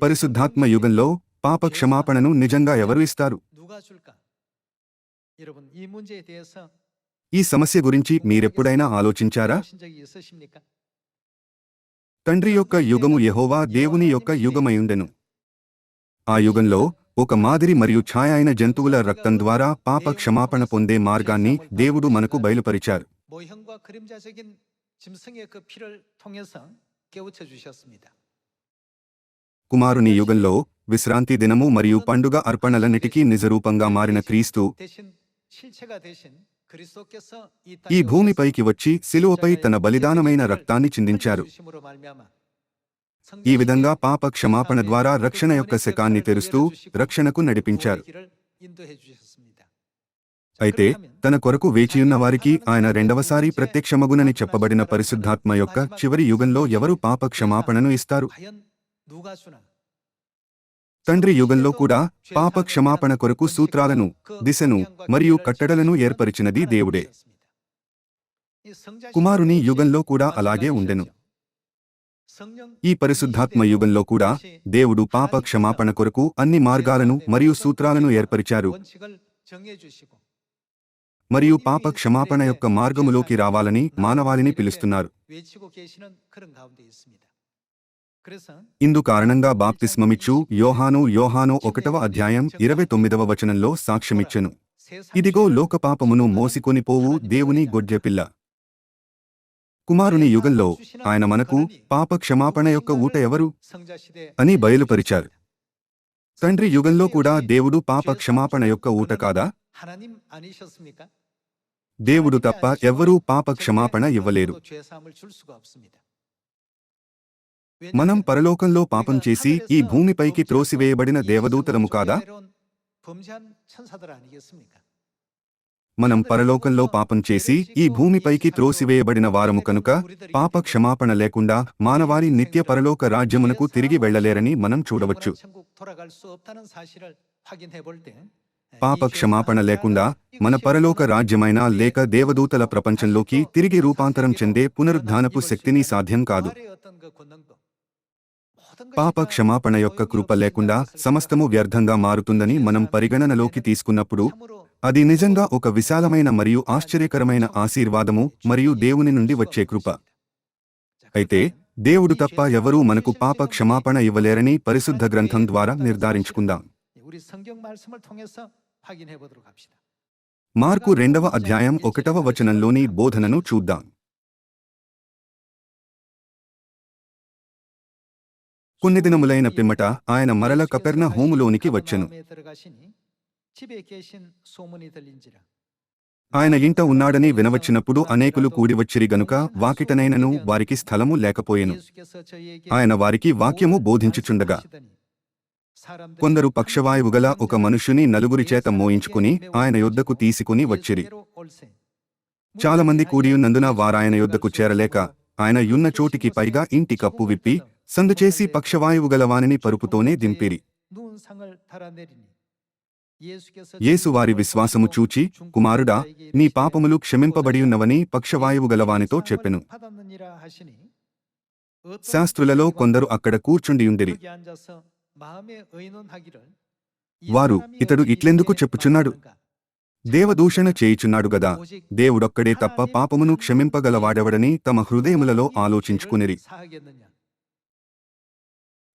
పరిశుద్ధాత్మ యుగంలో పాప క్షమాపణను నిజంగా ఎవరు ఇస్తారు 누가 줄까? 여러분 이 문제에 대해서 ఈ సమస్య గురించి మీరెప్పుడైనా ఆలోచించారా 보신 적이 있으십니까? తండ్రి యొక్క యుగము యెహోవా దేవుని యొక్క యుగమయుండెను ఆ యుగంలో ఒక మాదిరి మరియు ఛాయ అయిన జంతువుల రక్తం ద్వారా పాప క్షమాపణ పొందే మార్గాన్ని దేవుడు మనకు బయలుపరిచారు 모형과 그림자적인 짐승의 그 피를 통해서 깨우쳐 주셨습니다. కుమారుని యుగంలో విశ్రాంతి దినము మరియు పండుగ అర్పణలన్నిటికీ నిజరూపంగా మారిన క్రీస్తు ఈ భూమిపైకి వచ్చి సిలువపై తన బలిదానమైన రక్తాన్ని చిందించారు. ఈ విధంగా పాప క్షమాపణ ద్వారా రక్షణ యొక్క శకాన్ని తెరుస్తూ రక్షణకు నడిపించారు. అయితే తన కొరకు వేచియున్న వారికి ఆయన రెండవసారి ప్రత్యక్షమగునని చెప్పబడిన పరిశుద్ధాత్మ యొక్క చివరి యుగంలో ఎవరు పాప క్షమాపణను ఇస్తారు? తండ్రి యుగంలో కూడా పాప క్షమాపణ కొరకు సూత్రాలను దిశను మరియు కట్టడలను ఏర్పరిచినది దేవుడే. కుమారుని యుగంలో కూడా అలాగే ఉండెను. ఈ పరిశుద్ధాత్మ యుగంలో కూడా దేవుడు పాప క్షమాపణ కొరకు అన్ని మార్గాలను మరియు సూత్రాలను ఏర్పరిచారు. మరియు పాప క్షమాపణ యొక్క మార్గములోకి రావాలని మానవాళిని పిలుస్తున్నారు. ఇందు కారణంగా బాప్తిస్మమిచ్చు యోహాను యోహాను ఒకటవ అధ్యాయం ఇరవై తొమ్మిదవ వచనంలో సాక్ష్యమిచ్చెను. ఇదిగో లోకపాపమును మోసికొని పోవు దేవుని గొడ్డెపిల్ల కుమారుని యుగంలో ఆయన మనకు పాప క్షమాపణ యొక్క ఊట ఎవరు? అని బయలుపరిచారు. తండ్రి యుగంలో కూడా దేవుడు పాప క్షమాపణ యొక్క ఊట కాదా? దేవుడు తప్ప ఎవ్వరూ పాప క్షమాపణ ఇవ్వలేరు. మనం పరలోకంలో పాపం చేసి ఈ భూమిపైకి త్రోసివేయబడిన దేవదూతలము కాదా? మనం పరలోకంలో పాపం చేసి ఈ భూమిపైకి త్రోసివేయబడిన వారము కనుక పాప క్షమాపణ లేకుండా మానవారి నిత్య పరలోక రాజ్యమునకు తిరిగి వెళ్ళలేరని మనం చూడవచ్చు. పాప క్షమాపణ లేకుండా మన పరలోక రాజ్యమైన లేక దేవదూతల ప్రపంచంలోకి తిరిగి రూపాంతరం చెందే పునరుద్ధానపు శక్తిని సాధ్యం కాదు. పాప క్షమాపణ యొక్క కృప లేకుండా సమస్తము వ్యర్థంగా మారుతుందని మనం పరిగణనలోకి తీసుకున్నప్పుడు అది నిజంగా ఒక విశాలమైన మరియు ఆశ్చర్యకరమైన ఆశీర్వాదము మరియు దేవుని నుండి వచ్చే కృప. అయితే దేవుడు తప్ప ఎవరూ మనకు పాప క్షమాపణ ఇవ్వలేరని పరిశుద్ధ గ్రంథం ద్వారా నిర్ధారించుకుందాం. మార్కు రెండవ అధ్యాయం ఒకటవ వచనంలోని బోధనను చూద్దాం. కొన్ని దినములైన పిమ్మట ఆయన మరల కపెర్న హోములోనికి వచ్చెను. ఆయన ఇంట ఉన్నాడని వినవచ్చినప్పుడు అనేకులు కూడివచ్చిరి గనుక వాకిటనైనను వారికి స్థలము లేకపోయెను. ఆయన వారికి వాక్యము బోధించుచుండగా కొందరు పక్షవాయువు గల ఒక మనుషుని నలుగురి చేత మోయించుకుని ఆయన యొద్దకు తీసుకుని వచ్చిరి. చాలామంది కూడియున్నందున వారాయన యొద్దకు చేరలేక ఆయన యున్న చోటికి పైగా ఇంటి కప్పు విప్పి సందుచేసి పక్షవాయువు గలవానిని పరుపుతోనే దింపిరి. యేసు వారి విశ్వాసము చూచి కుమారుడా నీ పాపములు క్షమింపబడియున్నవని పక్షవాయువు గలవానితో చెప్పెను. శాస్త్రులలో కొందరు అక్కడ కూర్చుండియుండిరి వారు ఇతడు ఇట్లెందుకు చెప్పుచున్నాడు? దేవదూషణ చేయుచున్నాడు గదా. దేవుడొక్కడే తప్ప పాపమును క్షమింపగలవాడెవడని తమ హృదయములలో ఆలోచించుకునిరి.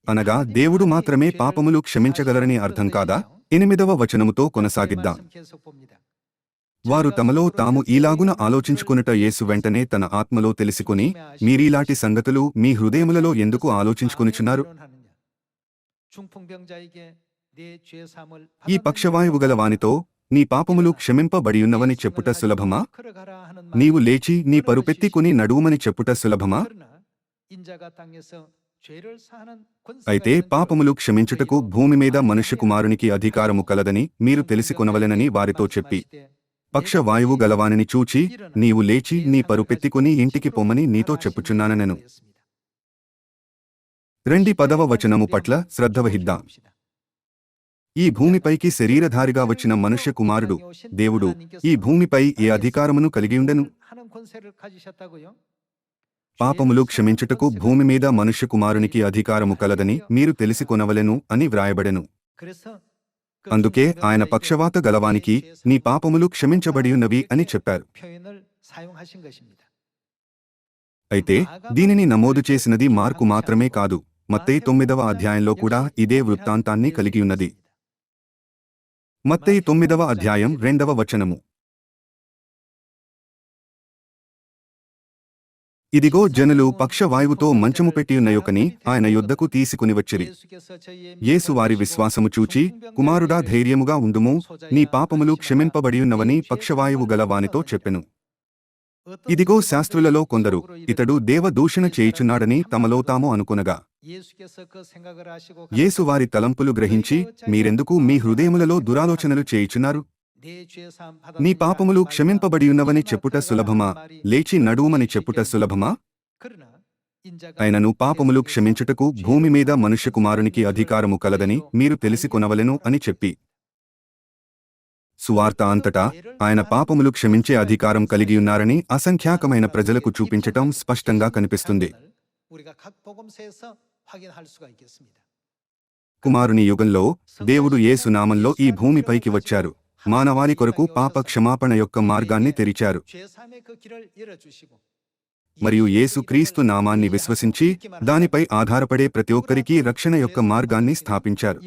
అనగా దేవుడు మాత్రమే పాపములు క్షమించగలరని అర్థం కాదా? ఎనిమిదవ వచనముతో కొనసాగిద్దాం. వారు తమలో తాము ఈలాగున ఆలోచించుకునుట యేసు వెంటనే తన ఆత్మలో తెలుసుకుని మీరీలాంటి సంగతులు మీ హృదయములలో ఎందుకు ఆలోచించుకునిచున్నారు? ఈ పక్షవాయువు గల వానితో నీ పాపములు క్షమింపబడియున్నవని చెప్పుట సులభమా? నీవు లేచి నీ పరుపెత్తి కొని నడువుమని చెప్పుట సులభమా? అయితే పాపములు క్షమించుటకు భూమి మీద మనుష్య కుమారునికి అధికారము కలదని మీరు తెలిసి కొనవలెనని వారితో చెప్పి పక్షవాయువు గలవానిని చూచి నీవు లేచి నీ పరుపెత్తికొని ఇంటికి పొమ్మని నీతో చెప్పుచున్నానెను రెండి పదవ వచనము పట్ల శ్రద్ధ వహిద్దాం ఈ భూమిపైకి శరీరధారిగా వచ్చిన మనుష్య కుమారుడు దేవుడు ఈ భూమిపై ఏ అధికారమును కలిగి ఉండెను పాపములు క్షమించుటకు భూమి మీద మనుష్య కుమారునికి అధికారము కలదని మీరు తెలిసి కొనవలెను అని వ్రాయబడెను. అందుకే ఆయన పక్షవాత గలవానికి నీ పాపములు క్షమించబడియున్నవి అని చెప్పారు. అయితే దీనిని నమోదు చేసినది మార్కు మాత్రమే కాదు మత్తయి తొమ్మిదవ అధ్యాయంలో కూడా ఇదే వృత్తాంతాన్ని కలిగియున్నది. మత్తయి తొమ్మిదవ అధ్యాయం రెండవ వచనము. ఇదిగో జనులు పక్షవాయువుతో మంచము పెట్టియున్నయొకని ఆయన యుద్ధకు తీసుకుని వచ్చిరి యేసు వారి విశ్వాసము చూచి కుమారుడా ధైర్యముగా ఉండుము నీ పాపములు క్షమింపబడియున్నవని పక్షవాయువు గల వానితో చెప్పెను. ఇదిగో శాస్త్రులలో కొందరు ఇతడు దేవదూషణ చేయుచున్నాడని తమలో తాము అనుకొనగా. యేసు వారి తలంపులు గ్రహించి మీరెందుకు మీ హృదయములలో దురాలోచనలు చేయుచున్నారు? నీ పాపములు క్షమింపబడియున్నవని చెప్పుట సులభమా? లేచి నడువుమని చెప్పుట సులభమా? అయినను పాపములు క్షమించుటకు భూమి మీద మనుష్య కుమారునికి అధికారము కలదని మీరు తెలిసి కొనవలెను అని చెప్పి. సువార్త అంతటా ఆయన పాపములు క్షమించే అధికారం కలిగియున్నారని అసంఖ్యాకమైన ప్రజలకు చూపించటం స్పష్టంగా కనిపిస్తుంది. కుమారుని యుగంలో దేవుడు యేసు నామంలో ఈ భూమిపైకి వచ్చారు. మానవాళి కొరకు పాప క్షమాపణ యొక్క మార్గాన్ని తెరిచారు. మరియు యేసు క్రీస్తు నామాన్ని విశ్వసించి దానిపై ఆధారపడే ప్రతి ఒక్కరికి రక్షణ యొక్క మార్గాన్ని స్థాపించారు.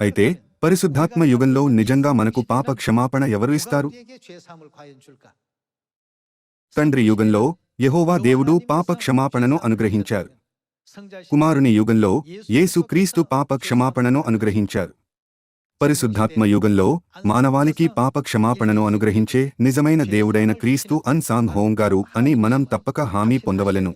అయితే పరిశుద్ధాత్మ యుగంలో నిజంగా మనకు పాప క్షమాపణ ఎవరు ఇస్తారు? తండ్రి యుగంలో యహోవా దేవుడు పాప క్షమాపణను అనుగ్రహించారు. కుమారుని యుగంలో యేసు క్రీస్తు పాప క్షమాపణను అనుగ్రహించారు. పరిశుద్ధాత్మ యుగంలో మానవాళికి పాప క్షమాపణను అనుగ్రహించే నిజమైన దేవుడైన క్రీస్తు అన్ సాంగ్ హోం గారు అని మనం తప్పక హామీ పొందవలెను.